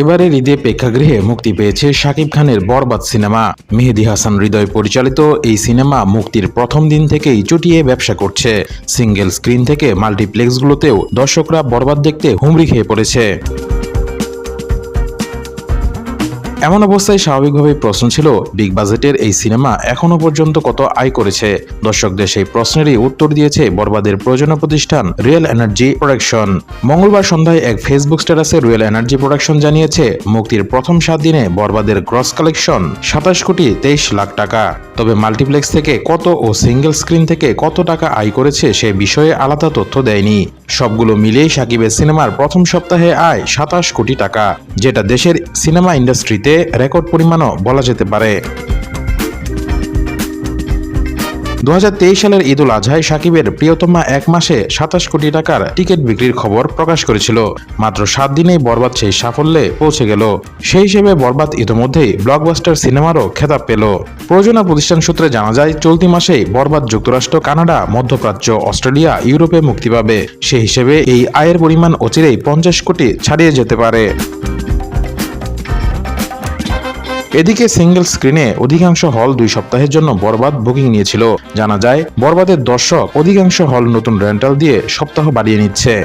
এবারের ঈদে প্রেক্ষাগৃহে মুক্তি পেয়েছে শাকিব খানের বরবাদ সিনেমা। মেহেদি হাসান হৃদয় পরিচালিত এই সিনেমা মুক্তির প্রথম দিন থেকেই চটিয়ে ব্যবসা করছে। সিঙ্গেল স্ক্রিন থেকে মাল্টিপ্লেক্সগুলোতেও দর্শকরা বরবাদ দেখতে হুমড়ি খেয়ে পড়েছে। এমন অবস্থায় স্বাভাবিকভাবেই প্রশ্ন ছিল বিগ বাজেটের এই সিনেমা এখনও পর্যন্ত কত আয় করেছে? দর্শকদের সেই প্রশ্নেরই উত্তর দিয়েছে বরবাদের প্রযোজনা প্রতিষ্ঠান রিয়েল এনার্জি প্রোডাকশন মঙ্গলবার সন্ধ্যায় এক ফেসবুক স্ট্যাটাসে রিয়েল এনার্জি প্রোডাকশন জানিয়েছে, মুক্তির প্রথম সাত দিনে বরবাদের ক্রস কালেকশন সাতাশ কোটি তেইশ লাখ টাকা। তবে মাল্টিপ্লেক্স থেকে কত ও সিঙ্গেল স্ক্রিন থেকে কত টাকা আয় করেছে সে বিষয়ে আলাদা তথ্য দেয়নি। সবগুলো মিলিয়ে সাকিবের সিনেমার প্রথম সপ্তাহে আয় সাতাশ কোটি টাকা, যেটা দেশের সিনেমা ইন্ডাস্ট্রিতে রেকর্ড পরিমাণও বলা যেতে পারে। দু হাজার তেইশ সালের ঈদ উল আজহায় সাকিবের প্রিয়তমা এক মাসে সাতাশ কোটি টাকার টিকিট বিক্রির খবর প্রকাশ করেছিল। মাত্র সাত দিনেই বরবাদ সেই সাফল্যে পৌঁছে গেল। সেই হিসেবে বরবাদ ইতোমধ্যেই ব্লকবাস্টার সিনেমারও খেতাব পেল। প্রযোজনা প্রতিষ্ঠান সূত্রে জানা যায়, চলতি মাসেই বরবাদ যুক্তরাষ্ট্র, কানাডা, মধ্যপ্রাচ্য, অস্ট্রেলিয়া, ইউরোপে মুক্তি পাবে। সেই হিসেবে এই আয়ের পরিমাণ অচিরেই পঞ্চাশ কোটি ছাড়িয়ে যেতে পারে। এদিকে সিঙ্গেল স্ক্রিনে অধিকাংশ হল দুই সপ্তাহের জন্য বরবাদ বুকিং নিয়েছিল। জানা যায়, বরবাদের দর্শক অধিকাংশ হল নতুন রেন্টাল দিয়ে সপ্তাহ বাড়িয়ে নিচ্ছে।